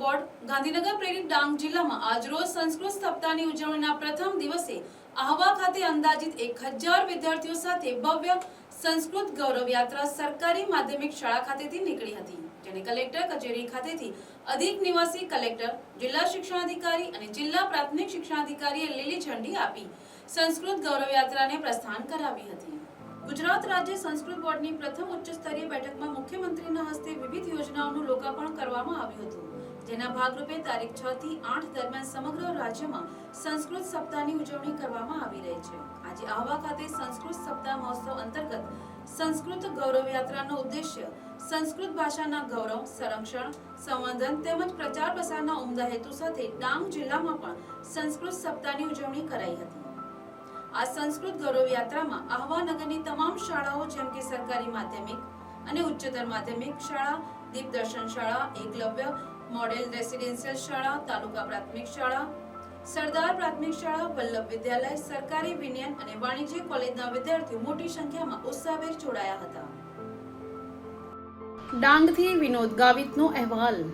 Board Gandhinagar પ્રેરિત ડાંગ જિલ્લામાં આજરોજ સંસ્કૃત સપ્તાહની ઉજવણીના પ્રથમ દિવસે આહવા ખાતે અંદાજિત એક હજાર વિદ્યાર્થીઓ સાથે ભવ્ય સંસ્કૃત ગૌરવ યાત્રા સરકારી માધ્યમિક શાળા ખાતેથી નીકળી હતી, જેને કલેક્ટર કચેરી ખાતેથી અધિક નિવાસી કલેક્ટર, જિલ્લા શિક્ષણાધિકારી અને જિલ્લા પ્રાથમિક શિક્ષણાધિકારીએ લીલી ઝંડી આપી સંસ્કૃત ગૌરવ યાત્રાને પ્રસ્થાન કરાવી હતી. ગુજરાત રાજ્ય સંસ્કૃત બોર્ડની પ્રથમ ઉચ્ચ સ્તરીય બેઠકમાં મુખ્યમંત્રીના હસ્તે વિવિધ યોજનાઓનું લોકાર્પણ કરવામાં આવ્યું હતું. જેના ભાગરૂપે તારીખ છ થી આઠ દરમિયાન સમગ્ર રાજ્યમાં સંસ્કૃત સપ્તાહની ઉજવણી કરવામાં આવી રહી છે. આજે આહવા ખાતે સંસ્કૃત સપ્તાહ મહોત્સવ અંતર્ગત સંસ્કૃત ગૌરવ યાત્રાનો ઉદ્દેશ્ય સંસ્કૃત ભાષાના ગૌરવ, સંરક્ષણ, સંવર્ધન તેમજ પ્રચાર પ્રસારના ઉમદા હેતુ સાથે ડાંગ જિલ્લામાં પણ સંસ્કૃત સપ્તાહની ઉજવણી કરાઈ હતી. આ સંસ્કૃત ગૌરવ યાત્રામાં આહવા નગરની તમામ શાળાઓ જેમ કે સરકારી માધ્યમિક અને ઉચ્ચતર માધ્યમિક શાળા દીપદર્શન શાળા, એકલવ્ય, મોડેલ રેસિડેન્શિયલ શાળા, તાલુકા પ્રાથમિક શાળા. સરદાર પ્રાથમિક શાળા, વલ્લભ વિદ્યાલય, સરકારી વિનયન અને વાણિજ્ય કોલેજના વિદ્યાર્થીઓ મોટી સંખ્યામાં ઉત્સાહભેર જોડાયા હતા. ડાંગથી વિનોદ ગાવિતનો અહેવાલ.